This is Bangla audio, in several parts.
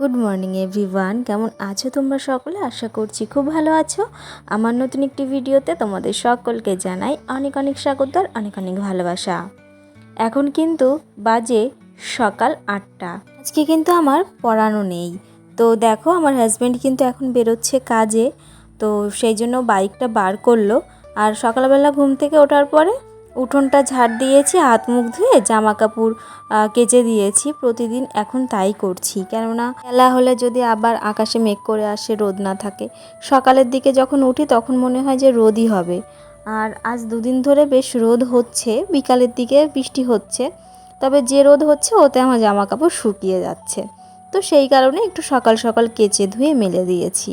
গুড মর্নিং এভরিওয়ান কেমন আছো তোমরা সকলে? আশা করছি খুব ভালো আছো। আমার নতুন একটি ভিডিওতে তোমাদের সকলকে জানাই অনেক অনেক স্বাগত আর অনেক অনেক ভালোবাসা। এখন কিন্তু বাজে সকাল আটটা। আজকে কিন্তু আমার পড়ানো নেই। তো দেখো, আমার হাজব্যান্ড কিন্তু এখন বেরোচ্ছে কাজে। তো সেই জন্য বাইকটা বার করল। আর সকালবেলা ঘুম থেকে ওঠার পরে উঠোনটা ঝাড় দিয়েছি, হাত মুখ ধুয়ে জামা কাপড় কেচে দিয়েছি। প্রতিদিন এখন তাই করছি। কেননা বেলা হলে যদি আবার আকাশে মেঘ করে আসে, রোদ না থাকে, সকালের দিকে যখন উঠি তখন মনে হয় যে রোদই হবে। আর আজ দুদিন ধরে বেশ রোদ হচ্ছে, বিকালের দিকে বৃষ্টি হচ্ছে, তবে যে রোদ হচ্ছে ওতে আমার জামা কাপড় শুকিয়ে যাচ্ছে। তো সেই কারণে একটু সকাল সকাল কেচে ধুয়ে মেলে দিয়েছি।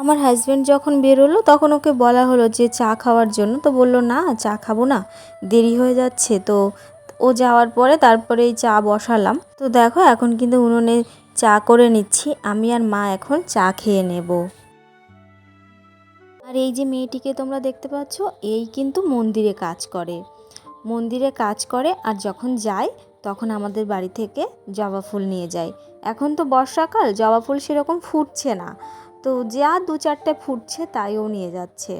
আমার হাজব্যান্ড যখন বেরোলো, তখন ওকে বলা হলো যে, চা খাওয়ার জন্য। তো বলল, না, চা খাব না, দেরি হয়ে যাচ্ছে। তো ও যাওয়ার পরে তারপরে এই চা বসালাম। তো দেখো, এখন কিন্তু উনুনে চা করে নিচ্ছি, আমি আর মা এখন চা খেয়ে নেব। আর এই যে মেয়েটিকে তোমরা দেখতে পাচ্ছ, এই কিন্তু মন্দিরে কাজ করে। মন্দিরে কাজ করে আর যখন যায়, তখন আমাদের বাড়ি থেকে জবা ফুল নিয়ে যায়। এখন তো বর্ষাকাল, জবা ফুল সেরকম ফুটছে না। তো যা দু চারটে ফুটছে তাইও নিয়ে যাচ্ছে।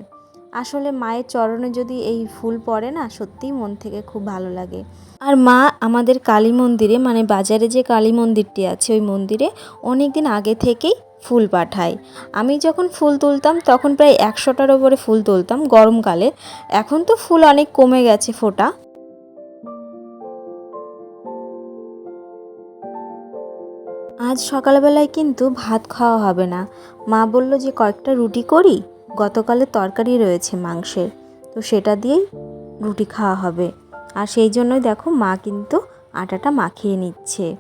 আসলে মায়ের চরণে যদি এই ফুল পড়ে না, সত্যিই মন থেকে খুব ভালো লাগে। আর মা আমাদের কালী মন্দিরে মানে বাজারে যে কালী মন্দিরটি আছে, ওই মন্দিরে অনেক দিন আগে থেকেই ফুল পাঠায়। আমি যখন ফুল তুলতাম, তখন প্রায় একশোটার ওপরে ফুল তুলতাম গরমকালে। এখন তো ফুল অনেক কমে গেছে ফোটা। আজ সকালবেলায় কিন্তু ভাত খাওয়া হবে না। মা বলল যে কয়েকটা রুটি করি। গতকালের তরকারি রয়েছে মাংসের। তো সেটা দিয়েই রুটি খাওয়া হবে। আর সেই জন্যই দেখো মা কিন্তু আটাটা মাখিয়ে নিচ্ছে।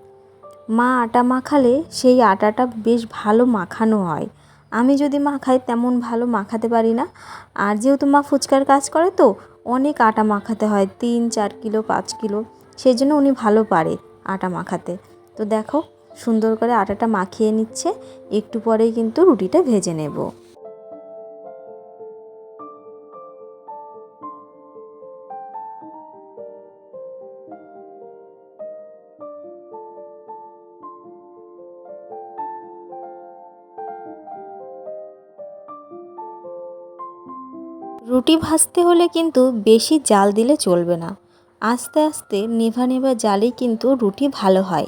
মা আটা মাখালে সেই আটাটা বেশ ভালো মাখানো হয়। আমি যদি মাখাই তেমন ভালো মাখাতে পারি না। আর যেহেতু মা ফুচকার কাজ করে তো অনেক আটা মাখাতে হয়, তিন, চার কিলো, পাঁচ কিলো। সেই জন্য উনি ভালো পারে আটা মাখাতে। তো দেখো সুন্দর করে আটাটা মাখিয়ে নিচ্ছে, একটু পরেই কিন্তু রুটিটা ভেজে নেব। রুটি ভাজতে হলে কিন্তু বেশি জাল দিলে চলবে না। আস্তে আস্তে নেভা নেভা জালেই কিন্তু রুটি ভালো হয়।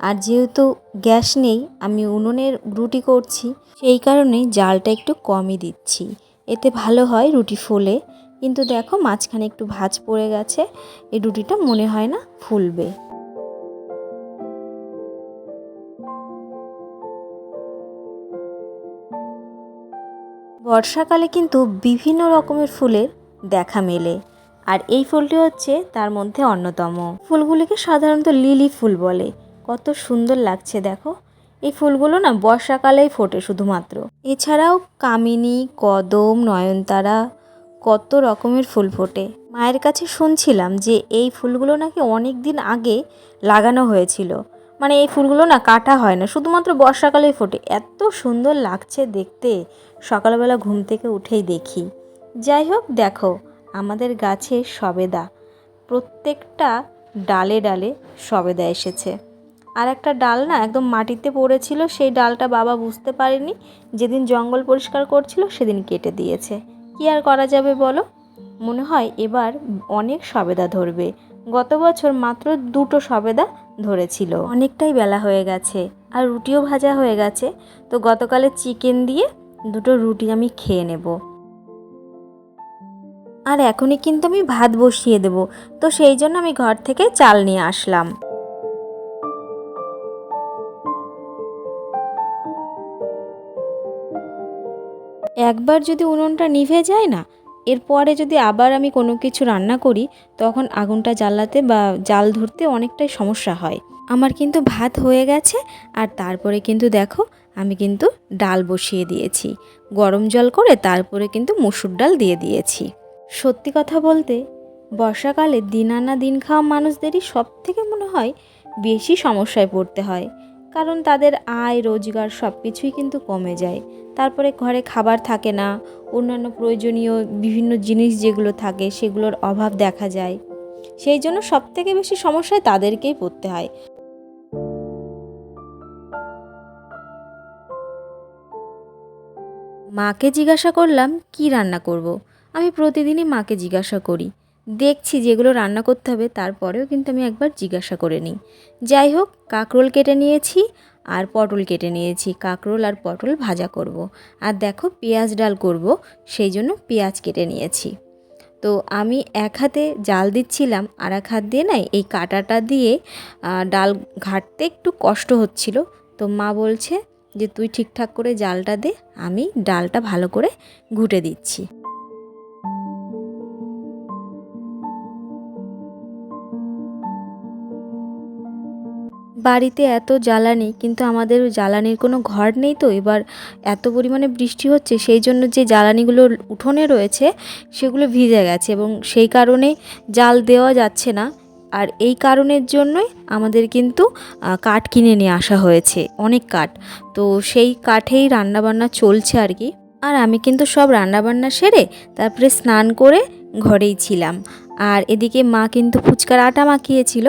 আর যেহেতু গ্যাস নেই, আমি উনুনের রুটি করছি, সেই কারণেই জালটা একটু কমই দিচ্ছি। এতে ভালো হয় রুটি ফুলে। কিন্তু দেখো মাঝখানে একটু ভাঁজ পড়ে গেছে, এই রুটিটা মনে হয় না ফুলবে। বর্ষাকালে কিন্তু বিভিন্ন রকমের ফুলের দেখা মেলে। আর এই ফুলটি হচ্ছে তার মধ্যে অন্যতম। ফুলগুলিকে সাধারণত লিলি ফুল বলে। কত সুন্দর লাগছে, দেখো। এই ফুলগুলো না বর্ষাকালেই ফোটে শুধুমাত্র। এছাড়াও কামিনী, কদম, নয়নতারা, কত রকমের ফুল ফোটে। মায়ের কাছে শুনছিলাম যে এই ফুলগুলো নাকি অনেক দিন আগে লাগানো হয়েছিল। মানে এই ফুলগুলো না কাটা হয় না, শুধুমাত্র বর্ষাকালেই ফোটে। এত সুন্দর লাগছে দেখতে। সকালবেলা ঘুম থেকে উঠেই দেখি। যাই হোক, দেখো, আমাদের গাছে সবেদা। প্রত্যেকটা ডালে ডালে সবেদা এসেছে। আর একটা ডাল না একদম মাটিতে পড়েছিল, সেই ডালটা বাবা বুঝতে পারেনি। যেদিন জঙ্গল পরিষ্কার করছিল, সেদিন কেটে দিয়েছে। কি আর করা যাবে বলো? মনে হয় এবার অনেক সবেদা ধরবে। গত বছর মাত্র দুটো সবেদা ধরেছিল। অনেকটাই বেলা হয়ে গেছে আর রুটিও ভাজা হয়ে গেছে। তো গতকালে চিকেন দিয়ে দুটো রুটি আমি খেয়ে নেব। আর এখনই কিন্তু আমি ভাত বসিয়ে দেব। তো সেই জন্য আমি ঘর থেকে চাল নিয়ে আসলাম। একবার যদি উনুনটা নিভে যায় না, এরপরে যদি আবার আমি কোনো কিছু রান্না করি, তখন আগুনটা জ্বালাতে বা জাল ধরতে অনেকটাই সমস্যা হয়। আমার কিন্তু ভাত হয়ে গেছে, আর তারপরে কিন্তু দেখো, আমি কিন্তু ডাল বসিয়ে দিয়েছি। গরম জল করে তারপরে কিন্তু মুসুর ডাল দিয়ে দিয়েছি। সত্যি কথা বলতে, বর্ষাকালে দিন আনা দিন খাওয়া মানুষদেরই সব থেকে মনে হয় বেশি সমস্যায় পড়তে হয়। কারণ তাদের আয়, রোজগার সব কিছুই কিন্তু কমে যায়। তারপরে ঘরে খাবার থাকে না, অন্যান্য প্রয়োজনীয় বিভিন্ন জিনিস যেগুলো থাকে সেগুলোর অভাব দেখা যায়। সেই জন্য সব থেকে বেশি সমস্যায় তাদেরকেই পড়তে হয়। মাকে জিজ্ঞাসা করলাম, কি রান্না করব। আমি প্রতিদিনই মাকে জিজ্ঞাসা করি। দেখছি যেগুলো রান্না করতে হবে, তারপরেও কিন্তু আমি একবার জিজ্ঞাসা করে নিই। যাই হোক, কাঁকরোল কেটে নিয়েছি আর পটল কেটে নিয়েছি। কাঁকরোল আর পটল ভাজা করব। আর দেখো, পেঁয়াজ ডাল করব, সেই জন্য পেঁয়াজ কেটে নিয়েছি। তো আমি এক হাতে জাল দিচ্ছিলাম, আর এক হাত দিয়ে না এই কাটাটা দিয়ে ডাল ঘাটতে একটু কষ্ট হচ্ছিল। তো মা বলছে যে, তুই ঠিকঠাক করে জালটা দে, আমি ডালটা ভালো করে ঘুটে দিচ্ছি। বাড়িতে এত জ্বালানি, কিন্তু আমাদের জ্বালানির কোনো ঘর নেই তো। এবার এত পরিমাণে বৃষ্টি হচ্ছে, সেই জন্য যে জ্বালানিগুলো উঠোনে রয়েছে, সেগুলো ভিজে গেছে এবং সেই কারণে জাল দেওয়া যাচ্ছে না। আর এই কারণের জন্যই আমাদের কিন্তু কাঠ কিনে নিয়ে আসা হয়েছে, অনেক কাঠ। তো সেই কাঠেই রান্নাবান্না চলছে আর কি। আর আমি কিন্তু সব রান্নাবান্না সেরে তারপরে স্নান করে ঘরেই ছিলাম। আর এদিকে মা কিন্তু ফুচকার আটা মাখিয়েছিল,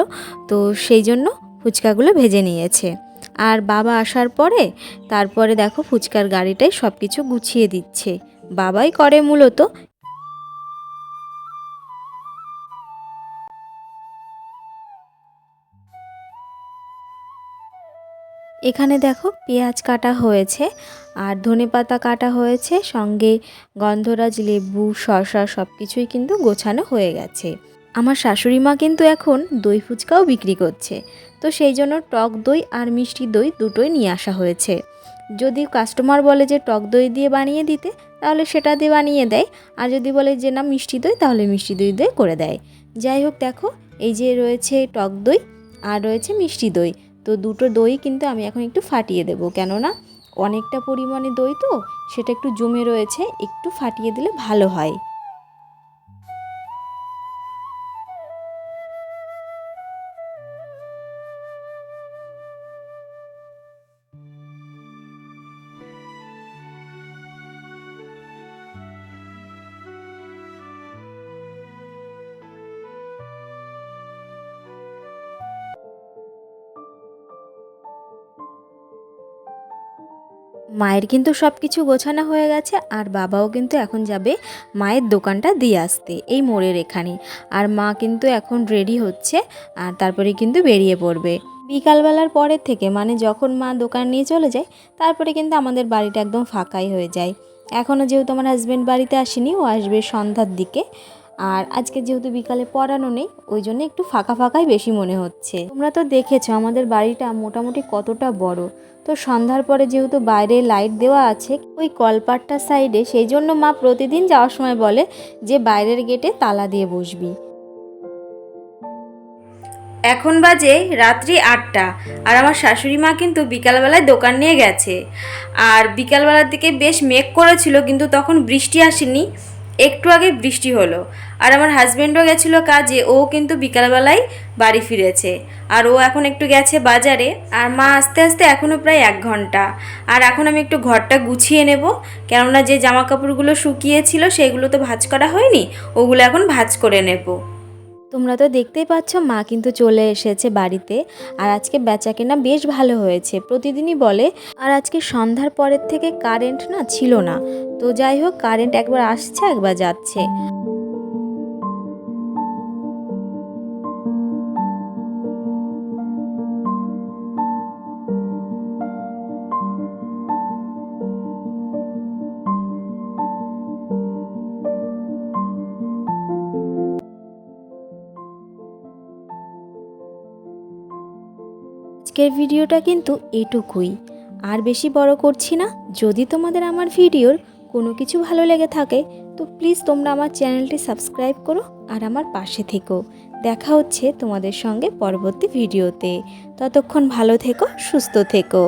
তো সেই জন্য ফুচকাগুলো ভেজে নিয়েছে। আর বাবা আসার পরে, তারপরে দেখো ফুচকার গাড়িটাই সব কিছু গুছিয়ে দিচ্ছে। বাবাই করে মূলত। এখানে দেখো পেঁয়াজ কাটা হয়েছে আর ধনেপাতা কাটা হয়েছে। সঙ্গে গন্ধরাজ লেবু, শসা সব কিছুই কিন্তু গোছানো হয়ে গেছে। আমার শাশুড়ি মা কিন্তু এখন দই ফুচকাও বিক্রি করছে। তো সেই জন্য টক দই আর মিষ্টি দই দুটোই নিয়ে আসা হয়েছে। যদি কাস্টমার বলে যে টক দই দিয়ে বানিয়ে দিতে, তাহলে সেটা দিয়ে বানিয়ে দেয়। আর যদি বলে যে না, মিষ্টি দই, তাহলে মিষ্টি দই দিয়ে করে দেয়। যাই হোক, দেখো, এই যে রয়েছে টক দই আর রয়েছে মিষ্টি দই। তো দুটো দই কিন্তু আমি এখন একটু ফাটিয়ে দেবো। কেননা, অনেকটা পরিমাণে দই তো, সেটা একটু জমে রয়েছে, একটু ফাটিয়ে দিলে ভালো হয়। মায়ের কিন্তু সব কিছু গোছানো হয়ে গেছে আর বাবাও কিন্তু এখন যাবে মায়ের দোকানটা দিয়ে আসতে, এই মোড়ের এখানে। আর মা কিন্তু এখন রেডি হচ্ছে আর তারপরে কিন্তু বেরিয়ে পড়বে। বিকালবেলার পরের থেকে মানে যখন মা দোকান নিয়ে চলে যায়, তারপরে কিন্তু আমাদের বাড়িটা একদম ফাঁকাই হয়ে যায়। এখনও যেহেতু আমার হাজব্যান্ড বাড়িতে আসেনি, ও আসবে সন্ধ্যার দিকে। আর আজকে যেহেতু বিকালে পড়ানো নেই, ওই জন্য একটু ফাঁকা ফাঁকাই বেশি মনে হচ্ছে। তোমরা তো দেখেছ, আমাদের বাড়িটা মোটামুটি কতটা বড়। তো সন্ধ্যার পরে যেহেতু বাইরে লাইট দেওয়া আছে, ওই কলপাটটার সাইডে, সেই জন্য মা প্রতিদিন যাওয়ার সময় বলে যে বাইরের গেটে তালা দিয়ে বসবি। এখন বাজে রাত্রি আটটা, আর আমার শাশুড়ি মা কিন্তু বিকালবেলায় দোকান নিয়ে গেছে। আর বিকালবেলার দিকে বেশ মেঘ করেছিল, কিন্তু তখন বৃষ্টি আসেনি। একটু আগে বৃষ্টি হলো। আর আমার হাজব্যান্ডও গেছিল কাজে, ও কিন্তু বিকালবেলায় বাড়ি ফিরেছে। আর ও এখন একটু গেছে বাজারে, আর মা আস্তে আস্তে এখনও প্রায় এক ঘণ্টা। আর এখন আমি একটু ঘরটা গুছিয়ে নেব, কেননা যে জামা কাপড়গুলো শুকিয়েছিল সেগুলো তো ভাজ করা হয়নি, ওগুলো এখন ভাজ করে নেব। তোমরা তো দেখতেই পাচ্ছ, মা কিন্তু চলে এসেছে বাড়িতে। আর আজকে বেচা কেনা বেশ ভালো হয়েছে। প্রতিদিনই বলে, আর আজকে সন্ধ্যার পরের থেকে কারেন্ট না ছিল না। তো যাই হোক কারেন্ট একবার আসছে, একবার যাচ্ছে। আজকের ভিডিওটা কিন্তু এটুকুই। আর বেশি বড় করছি না, যদি তোমাদের আমার ভিডিওর কোনো কিছু ভালো লেগে থাকে, তো প্লিজ তোমরা আমার চ্যানেলটি সাবস্ক্রাইব করো আর আমার পাশে থেকো। দেখা হচ্ছে তোমাদের সঙ্গে পরবর্তী ভিডিওতে। ততক্ষণ ভালো থেকো, সুস্থ থেকো।